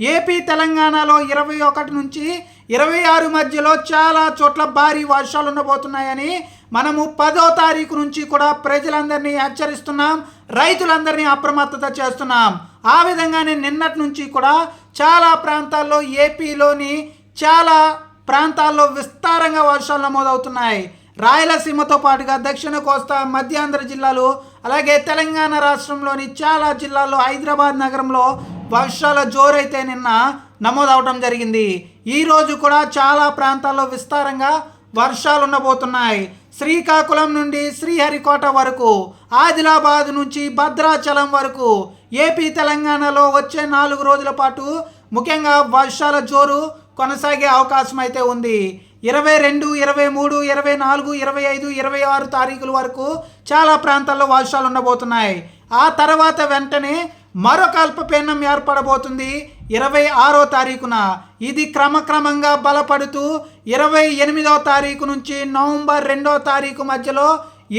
AP తెలంగాణలో ఇరవై ఒకటి నుంచి ఇరవై ఆరు మధ్యలో చాలా చోట్ల భారీ వర్షాలు ఉండబోతున్నాయని మనము పదో తారీఖు నుంచి కూడా ప్రజలందరినీ హెచ్చరిస్తున్నాం రైతులందరినీ అప్రమత్తత చేస్తున్నాం. ఆ విధంగానే నిన్నటి నుంచి కూడా చాలా ప్రాంతాల్లో ఏపీలోని చాలా ప్రాంతాల్లో విస్తారంగా వర్షాలు నమోదవుతున్నాయి. రాయలసీమతో పాటుగా దక్షిణ కోస్తా మధ్యాంధ్ర జిల్లాలు అలాగే తెలంగాణ రాష్ట్రంలోని చాలా జిల్లాల్లో హైదరాబాద్ నగరంలో వర్షాల జోరైతే నిన్న నమోదవడం జరిగింది. ఈరోజు కూడా చాలా ప్రాంతాల్లో విస్తారంగా వర్షాలు ఉండబోతున్నాయి శ్రీకాకుళం నుండి శ్రీహరికోట వరకు ఆదిలాబాద్ నుంచి భద్రాచలం వరకు ఏపీ తెలంగాణలో వచ్చే నాలుగు రోజుల పాటు ముఖ్యంగా వర్షాల జోరు కొనసాగే అవకాశం అయితే ఉంది. ఇరవై రెండు ఇరవై మూడు ఇరవై నాలుగు ఇరవై ఐదు ఇరవై ఆరు తారీఖుల వరకు చాలా ప్రాంతాల్లో వర్షాలు ఉండబోతున్నాయి. ఆ తర్వాత వెంటనే మరొక అల్పపీడనం ఏర్పడబోతుంది ఇరవై ఆరో తారీఖున. ఇది క్రమక్రమంగా బలపడుతూ ఇరవై ఎనిమిదో తారీఖు నుంచి నవంబర్ రెండో తారీఖు మధ్యలో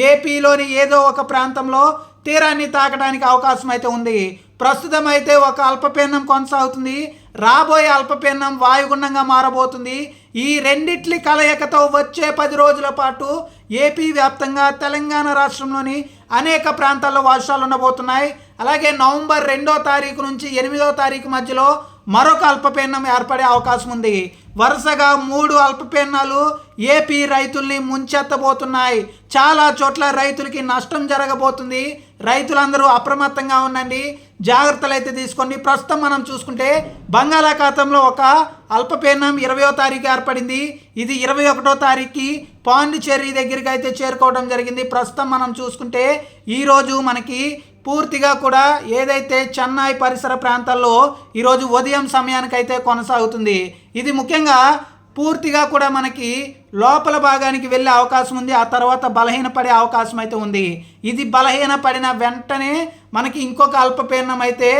ఏపీలోని ఏదో ఒక ప్రాంతంలో తీరాన్ని తాకడానికి అవకాశం అయితే ఉంది. ప్రస్తుతం అయితే ఒక అల్పపీడనం కొనసాగుతుంది. రాబోయే అల్పపీడనం వాయుగుండంగా మారబోతుంది. ఈ రెండిట్లి కలయికతో వచ్చే పది రోజుల పాటు ఏపీ వ్యాప్తంగా తెలంగాణ రాష్ట్రంలోని అనేక ప్రాంతాల్లో వర్షాలు ఉండబోతున్నాయి. అలాగే నవంబర్ రెండో తారీఖు నుంచి ఎనిమిదో తారీఖు మధ్యలో మరొక అల్పపీడనం ఏర్పడే అవకాశం ఉంది. వరుసగా మూడు అల్పపీడనాలు ఏపీ రైతుల్ని ముంచెత్తబోతున్నాయి. చాలా చోట్ల రైతులకి నష్టం జరగబోతుంది. రైతులందరూ అప్రమత్తంగా ఉండండి. జాగ్రత్తలు అయితే తీసుకోండి. ప్రస్తుతం మనం చూసుకుంటే బంగాళాఖాతంలో ఒక అల్పపీడనం ఇరవయో తారీఖు ఏర్పడింది. ఇది ఇరవై ఒకటో తారీఖుకి పాండిచేరి దగ్గరికి అయితే చేరుకోవడం జరిగింది. ప్రస్తుతం మనం చూసుకుంటే ఈరోజు మనకి పూర్తిగా కూడా ఏదైతే చెన్నై పరిసర ప్రాంతాల్లో ఈరోజు ఉదయం సమయానికైతే కొనసాగుతుంది. ఇది ముఖ్యంగా పూర్తిగా కూడా మనకి లోపల భాగానికి వెళ్ళే అవకాశం ఉంది. ఆ తర్వాత బలహీనపడే అవకాశం అయితే ఉంది. ఇది బలహీనపడిన వెంటనే మనకి ఇంకొక అల్పపీడనం అయితే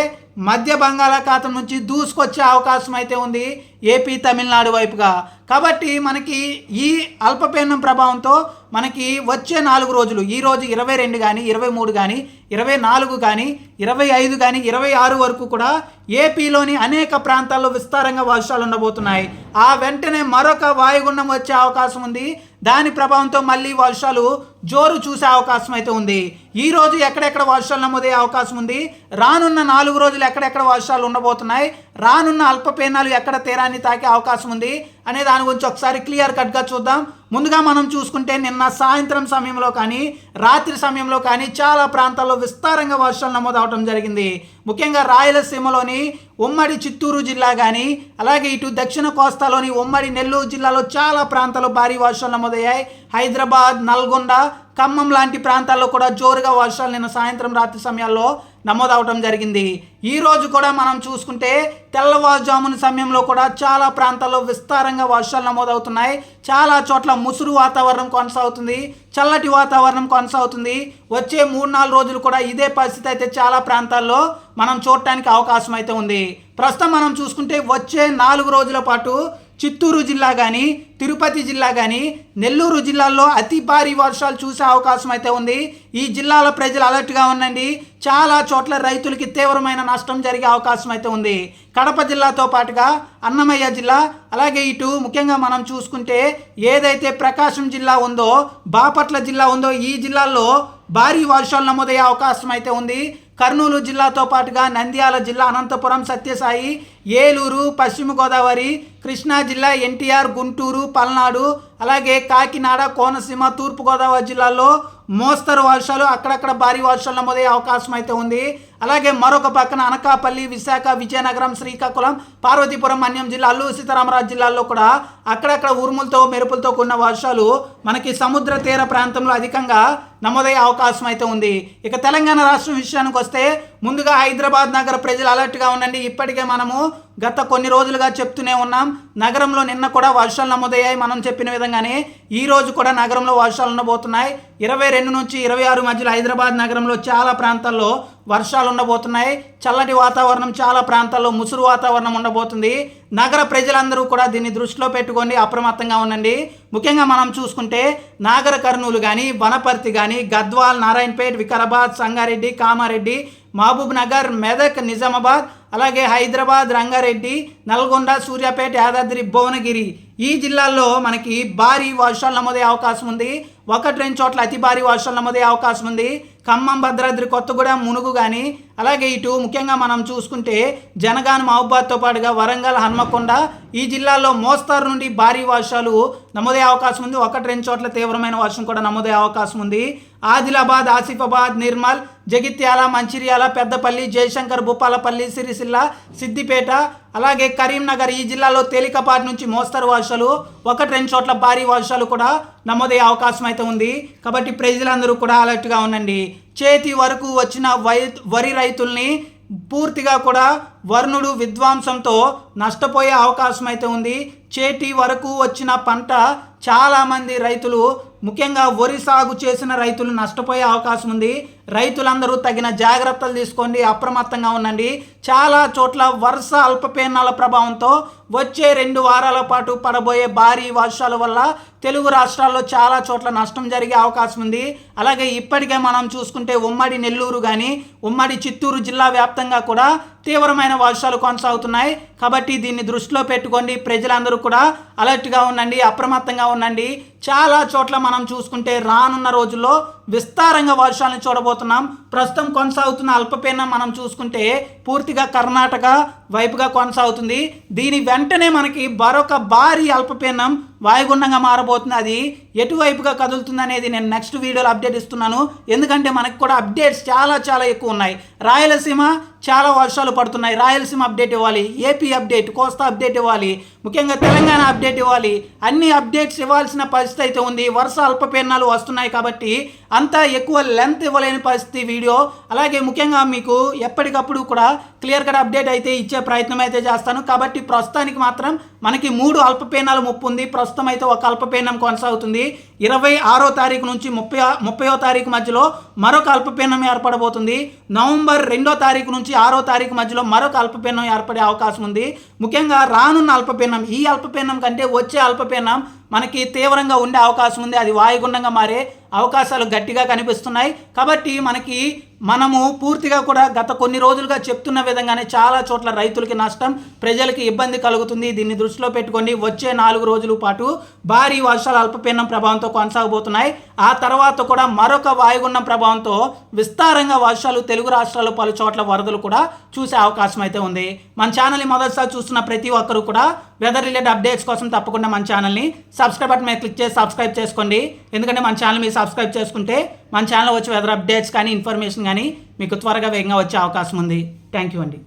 మధ్య బంగాళాఖాతం నుంచి దూసుకొచ్చే అవకాశం అయితే ఉంది ఏపీ తమిళనాడు వైపుగా. కాబట్టి మనకి ఈ అల్పపీడనం ప్రభావంతో మనకి వచ్చే నాలుగు రోజులు ఈ రోజు ఇరవై రెండు కానీ ఇరవై మూడు కానీ ఇరవై నాలుగు కానీ ఇరవై ఐదు కానీ ఇరవై ఆరు వరకు కూడా ఏపీలోని అనేక ప్రాంతాల్లో విస్తారంగా వర్షాలు ఉండబోతున్నాయి. ఆ వెంటనే మరొక వాయుగుండం వచ్చే అవకాశం ఉంది. దాని ప్రభావంతో మళ్ళీ వర్షాలు జోరు చూసే అవకాశం అయితే ఉంది. ఈ రోజు ఎక్కడెక్కడ వర్షాలు నమోదయ్యే అవకాశం ఉంది? రానున్న నాలుగు రోజులు ఎక్కడెక్కడ వర్షాలు ఉండబోతున్నాయి? రానున్న అల్పపీనాలు ఎక్కడ తీరాన్ని తాకే అవకాశం ఉంది? అనే దాని గురించి ఒకసారి క్లియర్ కట్గా చూద్దాం. ముందుగా మనం చూసుకుంటే నిన్న సాయంత్రం సమయంలో కానీ రాత్రి సమయంలో కానీ చాలా ప్రాంతాల్లో విస్తారంగా వర్షాలు నమోదు అవడం జరిగింది. ముఖ్యంగా రాయలసీమలోని ఉమ్మడి చిత్తూరు జిల్లా కానీ అలాగే ఇటు దక్షిణ కోస్తాలోని ఉమ్మడి నెల్లూరు జిల్లాలో చాలా ప్రాంతాల్లో భారీ వర్షాలు నమోదయ్యాయి. హైదరాబాద్ నల్గొండ ఖమ్మం లాంటి ప్రాంతాల్లో కూడా జోరుగా వర్షాలు నిన్న సాయంత్రం రాత్రి సమయాల్లో నమోదవడం జరిగింది. ఈ రోజు కూడా మనం చూసుకుంటే తెల్లవారుజామున సమయంలో కూడా చాలా ప్రాంతాల్లో విస్తారంగా వర్షాలు నమోదవుతున్నాయి. చాలా చోట్ల ముసురు వాతావరణం కొనసాగుతుంది. చల్లటి వాతావరణం కొనసాగుతుంది. వచ్చే మూడు నాలుగు రోజులు కూడా ఇదే పరిస్థితి అయితే చాలా ప్రాంతాల్లో మనం చూడటానికి అవకాశం అయితే ఉంది. ప్రస్తుతం మనం చూసుకుంటే వచ్చే నాలుగు రోజుల పాటు చిత్తూరు జిల్లా కానీ తిరుపతి జిల్లా కానీ నెల్లూరు జిల్లాల్లో అతి భారీ వర్షాలు చూసే అవకాశం అయితే ఉంది. ఈ జిల్లాల ప్రజలు అలర్ట్గా ఉండండి. చాలా చోట్ల రైతులకి తీవ్రమైన నష్టం జరిగే అవకాశం అయితే ఉంది. కడప జిల్లాతో పాటుగా అన్నమయ్య జిల్లా అలాగే ఇటు ముఖ్యంగా మనం చూసుకుంటే ఏదైతే ప్రకాశం జిల్లా ఉందో బాపట్ల జిల్లా ఉందో ఈ జిల్లాల్లో భారీ వర్షాలు నమోదయ్యే అవకాశం అయితే ఉంది. కర్నూలు జిల్లాతో పాటుగా నంద్యాల జిల్లా అనంతపురం సత్యసాయి ఏలూరు పశ్చిమ గోదావరి కృష్ణా జిల్లా ఎన్టీఆర్ గుంటూరు పల్నాడు అలాగే కాకినాడ కోనసీమ తూర్పుగోదావరి జిల్లాల్లో మోస్తరు వర్షాలు అక్కడక్కడ భారీ వర్షాలు నమోదయ్యే అవకాశం అయితే ఉంది. అలాగే మరొక పక్కన అనకాపల్లి విశాఖ విజయనగరం శ్రీకాకుళం పార్వతీపురం మన్యం జిల్లా అల్లూరు సీతారామరాజు జిల్లాల్లో కూడా అక్కడక్కడ ఉరుములతో మెరుపులతో కూడిన వర్షాలు మనకి సముద్ర తీర ప్రాంతంలో అధికంగా నమోదయ్యే అవకాశం అయితే ఉంది. ఇక తెలంగాణ రాష్ట్రం విషయానికి వస్తే ముందుగా హైదరాబాద్ నగర ప్రజలు అలర్ట్గా ఉండండి. ఇప్పటికే మనము గత కొన్ని రోజులుగా చెప్తూనే ఉన్నాం. నగరంలో నిన్న కూడా వర్షాలు నమోదయ్యాయి. మనం చెప్పిన విధంగానే ఈ రోజు కూడా నగరంలో వర్షాలు ఉండబోతున్నాయి. ఇరవై రెండు నుంచి ఇరవై ఆరు మధ్యలో హైదరాబాద్ నగరంలో చాలా ప్రాంతాల్లో వర్షాలు ఉండబోతున్నాయి. చల్లటి వాతావరణం చాలా ప్రాంతాల్లో ముసురు వాతావరణం ఉండబోతుంది. నగర ప్రజలందరూ కూడా దీన్ని దృష్టిలో పెట్టుకొని అప్రమత్తంగా ఉండండి. ముఖ్యంగా మనం చూసుకుంటే నాగర కర్నూలు కానీ వనపర్తి కానీ గద్వాల్ నారాయణపేట్ వికారాబాద్ సంగారెడ్డి కామారెడ్డి మహబూబ్ నగర్ మెదక్ నిజామాబాద్ అలాగే హైదరాబాద్ రంగారెడ్డి నల్గొండ సూర్యాపేట యాదాద్రి భువనగిరి. ఈ జిల్లాల్లో మనకి భారీ వర్షాలు నమోదయ్యే అవకాశం ఉంది. ఒకటి రెండు చోట్ల అతి భారీ వర్షాలు నమోదయ్యే అవకాశం ఉంది. ఖమ్మం భద్రాద్రి కొత్తగూడెం మునుగు కానీ అలాగే ఇటు ముఖ్యంగా మనం చూసుకుంటే జనగాన్ మహబాద్తో పాటుగా వరంగల్ హన్మకొండ ఈ జిల్లాల్లో మోస్తారు నుండి భారీ వర్షాలు నమోదయ్యే అవకాశం ఉంది. ఒకటి రెండు చోట్ల తీవ్రమైన వర్షం కూడా నమోదయ్యే అవకాశం ఉంది. ఆదిలాబాద్ ఆసిఫాబాద్ నిర్మల్ జగిత్యాల మంచిర్యాల పెద్దపల్లి జయశంకర్ భూపాలపల్లి సిరిసిల్ల సిద్దిపేట అలాగే కరీంనగర్ ఈ జిల్లాలో తేలికపాటి నుంచి మోస్తరు వర్షాలు ఒకటి రెండు చోట్ల భారీ వర్షాలు కూడా నమోదయ్యే అవకాశం అయితే ఉంది. కాబట్టి ప్రజలందరూ కూడా అలర్ట్గా ఉండండి. చేతి వరకు వచ్చిన వై వరి రైతుల్ని పూర్తిగా కూడా వర్ణుడు విధ్వంసంతో నష్టపోయే అవకాశం అయితే ఉంది. చేతి వరకు వచ్చిన పంట చాలామంది రైతులు ముఖ్యంగా వరి సాగు చేసిన రైతులు నష్టపోయే అవకాశం ఉంది. రైతులందరూ తగిన జాగ్రత్తలు తీసుకోండి అప్రమత్తంగా ఉండండి. చాలా చోట్ల వరుస అల్పపీడనాల ప్రభావంతో వచ్చే రెండు వారాల పాటు పడబోయే భారీ వర్షాల వల్ల తెలుగు రాష్ట్రాల్లో చాలా చోట్ల నష్టం జరిగే అవకాశం ఉంది. అలాగే ఇప్పటికే మనం చూసుకుంటే ఉమ్మడి నెల్లూరు కానీ ఉమ్మడి చిత్తూరు జిల్లా వ్యాప్తంగా కూడా తీవ్రమైన వర్షాలు కొనసాగుతున్నాయి. కాబట్టి దీన్ని దృష్టిలో పెట్టుకోండి. ప్రజలందరూ కూడా అలర్ట్గా ఉండండి అప్రమత్తంగా ఉండండి. చాలా చోట్ల మనం చూసుకుంటే రానున్న రోజుల్లో విస్తారంగా వర్షాలను చూడబోతున్నాం. ప్రస్తుతం కొనసాగుతున్న అల్పపీడనం మనం చూసుకుంటే పూర్తిగా కర్ణాటక వైపుగా కొనసాగుతుంది. దీని వెంటనే మనకి మరొక భారీ అల్పపీడనం వాయుగుండంగా మారబోతుంది. అది ఎటువైపుగా కదులుతుంది అనేది నేను నెక్స్ట్ వీడియోలో అప్డేట్ ఇస్తున్నాను. ఎందుకంటే మనకి కూడా అప్డేట్స్ చాలా చాలా ఎక్కువ ఉన్నాయి. రాయలసీమ చాలా వర్షాలు పడుతున్నాయి. రాయలసీమ అప్డేట్ ఇవ్వాలి. ఏపీ అప్డేట్ కోస్తా అప్డేట్ ఇవ్వాలి. ముఖ్యంగా తెలంగాణ అప్డేట్ ఇవ్వాలి. అన్ని అప్డేట్స్ ఇవ్వాల్సిన పరిస్థితి అయితే ఉంది. వరుస అల్పపీడనాలు వస్తున్నాయి కాబట్టి అంత ఎక్కువ లెంత్ ఇవ్వలేని పరిస్థితి వీడియో. అలాగే ముఖ్యంగా మీకు ఎప్పటికప్పుడు కూడా క్లియర్ కట్ అప్డేట్ అయితే ఇచ్చే ప్రయత్నం అయితే చేస్తాను. కాబట్టి ప్రస్తుతానికి మాత్రం మనకి మూడు అల్పపీడనాలు ముప్పు ఉంది. ప్రస్తుతం అయితే ఒక అల్పపీడనం కొనసాగుతుంది. ఇరవై ఆరో తారీఖు నుంచి ముప్పై ముప్పయో తారీఖు మధ్యలో మరొక అల్పపీడనం ఏర్పడబోతుంది. నవంబర్ రెండో తారీఖు నుంచి ఆరో తారీఖు మధ్యలో మరొక అల్పపీడనం ఏర్పడే అవకాశం ఉంది. ముఖ్యంగా రానున్న అల్పపీనం ఈ అల్పపీనం కంటే వచ్చే అల్పపీనం మనకి తీవ్రంగా ఉండే అవకాశం ఉంది. అది వాయుగుండంగా మారే అవకాశాలు గట్టిగా కనిపిస్తున్నాయి. కాబట్టి మనకి మనము పూర్తిగా కూడా గత కొన్ని రోజులుగా చెప్తున్న విధంగానే చాలా చోట్ల రైతులకి నష్టం ప్రజలకి ఇబ్బంది కలుగుతుంది. దీన్ని దృష్టిలో పెట్టుకొని వచ్చే నాలుగు రోజుల పాటు భారీ వర్షాలు అల్పపీడనం ప్రభావంతో కొనసాగబోతున్నాయి. ఆ తర్వాత కూడా మరొక వాయుగుండం ప్రభావంతో విస్తారంగా వర్షాలు తెలుగు రాష్ట్రాల్లో పలు చోట్ల వరదలు కూడా చూసే అవకాశం అయితే ఉంది. మన ఛానల్ని మొదటిసారి చూస్తున్న ప్రతి ఒక్కరూ కూడా వెదర్ రిలేటెడ్ అప్డేట్స్ కోసం తప్పకుండా మన ఛానల్ని సబ్స్క్రైబ్ బటన్ మీద క్లిక్ చేసి సబ్స్క్రైబ్ చేసుకోండి. ఎందుకంటే మన ఛానల్ మీరు సబ్స్క్రైబ్ చేసుకుంటే మన ఛానల్ వచ్చి వెదర్ అప్డేట్స్ కానీ ఇన్ఫర్మేషన్ కానీ మీకు త్వరగా వేగంగా వచ్చే అవకాశం ఉంది. థ్యాంక్ యూ అండి.